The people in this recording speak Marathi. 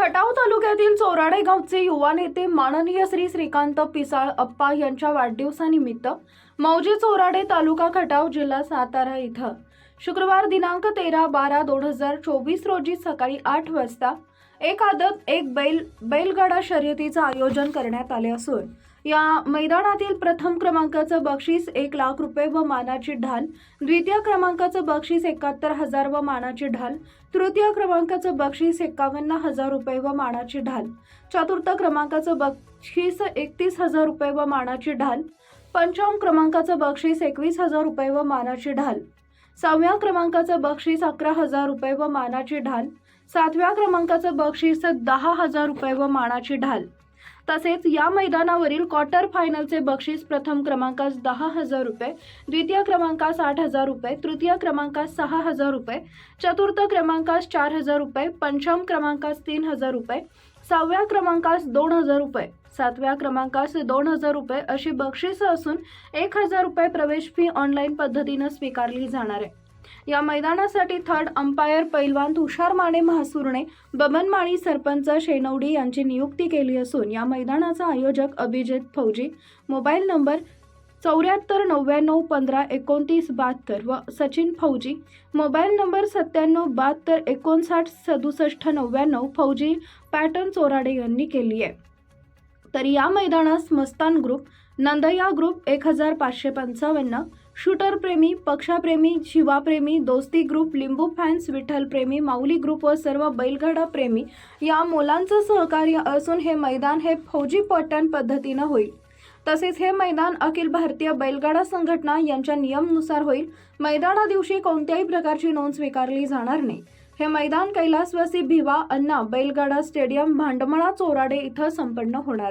खटाव तालुक्यातील चोराडे गावचे युवा नेते माननीय श्री श्रीकांत पिसाळ अप्पा यांच्या वाढदिवसानिमित्त मौजे चोराडे तालुका खटाव जिल्हा सातारा इथं. शुक्रवार दिनांक तेरा बारा दोन हजार चोवीस रोजी सकाळी आठ वाजता एक आदत एक बैल बैलगाडा शर्यतीचं आयोजन करण्यात आले असून या मैदानातील प्रथम क्रमांकाचं बक्षीस एक लाख रुपये व मानाची ढाल द्वितीय क्रमांकाचं बक्षीस एकाहत्तर हजार व मानाची ढाल तृतीय क्रमांकाचं बक्षीस एकावन्न हजार रुपये व मानाची ढाल चतुर्थ क्रमांकाचं बक्षीस एकतीस हजार रुपये व मानाची ढाल पंचम क्रमांकाचं बक्षीस एकवीस हजार रुपये व मानाची ढाल सहाव्या क्रमांकाचं बक्षीस अकरा हजार रुपये व मानाची ढाल सातव्या क्रमांकाचं बक्षीस दहा हजार रुपये व मानाची ढाल. तसेच या मैदानावरील क्वार्टर फायनलचे बक्षीस प्रथम क्रमांकास दहा हजार रुपये द्वितीय क्रमांकास आठ हजार रुपये तृतीय क्रमांकास सहा हजार रुपये चतुर्थ क्रमांकास चार हजार रुपये पंचम क्रमांकास तीन हजार रुपये सहाव्या क्रमांकास दोन हजार रुपये सातव्या क्रमांकास दोन हजार रुपये अशी बक्षिसं असून एक हजार रुपये प्रवेश फी ऑनलाईन पद्धतीनं स्वीकारली जाणार आहे. या मैदानासाठी थर्ड अंपायर पैलवान तुषार माने महासुरणे बबन माळी सरपंच शेनवडी यांची नियुक्ती केली असून या मैदानाचा आयोजक अभिजित फौजी मोबाईल नंबर चौऱ्याहत्तर नव्याण्णव पंधरा एकोणतीस बहात्तर व सचिन फौजी मोबाईल नंबर सत्त्याण्णव बहात्तर एकोणसाठ सदुसष्ट नव्याण्णव फौजी पॅटर्न चोराडे यांनी केली आहे. तर या मैदानास मस्तान ग्रुप नंदया ग्रुप एक हजार पाचशे पंचावन्न शूटर प्रेमी पक्षाप्रेमी शिवाप्रेमी दोस्ती ग्रुप लिंबू फॅन्स विठ्ठल प्रेमी माऊली ग्रुप व सर्व बैलगाडा प्रेमी या मुलांचं सहकार्य असून हे मैदान हे फौजी पटण पद्धतीनं होईल. तसेच हे मैदान अखिल भारतीय बैलगाडा संघटना यांच्या नियमनुसार होईल. मैदाना दिवशी कोणत्याही प्रकारची नोंद स्वीकारली जाणार नाही. हे मैदान कैलासवासी भिवा अण्णा बैलगाडा स्टेडियम भांडमळा चोराडे इथं संपन्न होणार आहे.